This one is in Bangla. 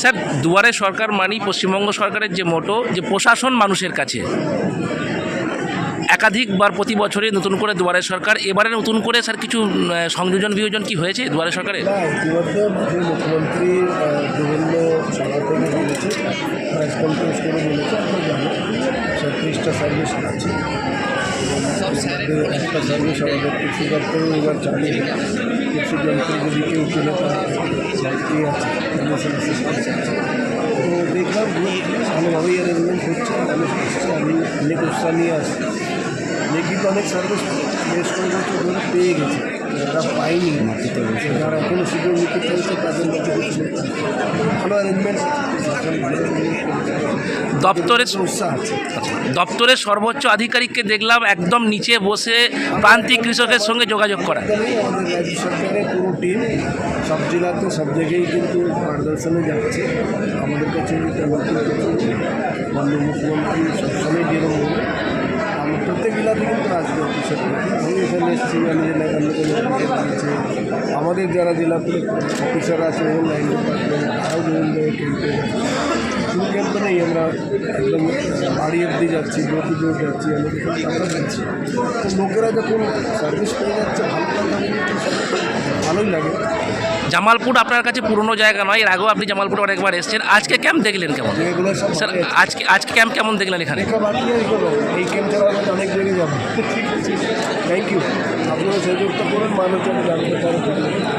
স্যার, দুয়ারে সরকার মানি পশ্চিমবঙ্গ সরকারের যে মোটো যে প্রশাসন মানুষের কাছে। একাধিকবার প্রতি বছরই নতুন করে দুয়ারে সরকার, এবারে নতুন করে স্যার কিছু সংযোজন বিয়োজন কি হয়েছে দুয়ারে সরকারে? মুখ্যমন্ত্রী এবং একটা সার্ভিস আমাদের কৃষি দপ্তরও এবার চালু কৃষি যন্ত্র যদি কেউ কিনে আছে প্রমোশন আছে তো দেখলাম ভালোভাবেই অ্যারেঞ্জমেন্ট হচ্ছে মানুষ আসছে আমি অনেক উৎসাহ নিয়ে আসছি লিখিত অনেক সার্ভিস বেশ ধরে পেয়ে গেছে যারা পায়নি মাটিতে যারা এখনও সুযোগ নিতে চাইছে তাদের মধ্যে কিছু ভালো অ্যারেঞ্জমেন্ট দপ্তরের দপ্তরের সর্বোচ্চ আধিকারিককে দেখলাম, একদম নিচে বসে প্রান্তিক কৃষকের সঙ্গে যোগাযোগ করা। সব জেলাতে সব জায়গায় কিন্তু মার্গদর্শনে যাচ্ছে। আমাদের কাছে কিছু। মাননীয় মুখ্যমন্ত্রী সবসময় যেরকম আমরা প্রত্যেক জেলাতে কিন্তু আসবে আমি এখানে এসেছি, আমি জেলায় আমাদের যারা জেলা অফিসার আছে। নেই আমরা একদম বাড়ি অব্দি যাচ্ছি ডোর টু যাচ্ছি টাকা দিচ্ছি তো লোকেরা যখন সার্ভিস পেয়ে যাচ্ছে ভালোই লাগে। জামালপুর আপনার কাছে পুরনো জায়গা নয় এর আগেও আপনি জামালপুর অনেকবার এসেছেন। আজকে ক্যাম্প দেখলেন কেমন? স্যার আজকে আজকে ক্যাম্প কেমন দেখলেন এখানে? এই ক্যাম্প ছাড়া অনেক জায়গায় যাব থ্যাংক ইউ আপনারা সহযোগিতা করুন মানুষ জানতে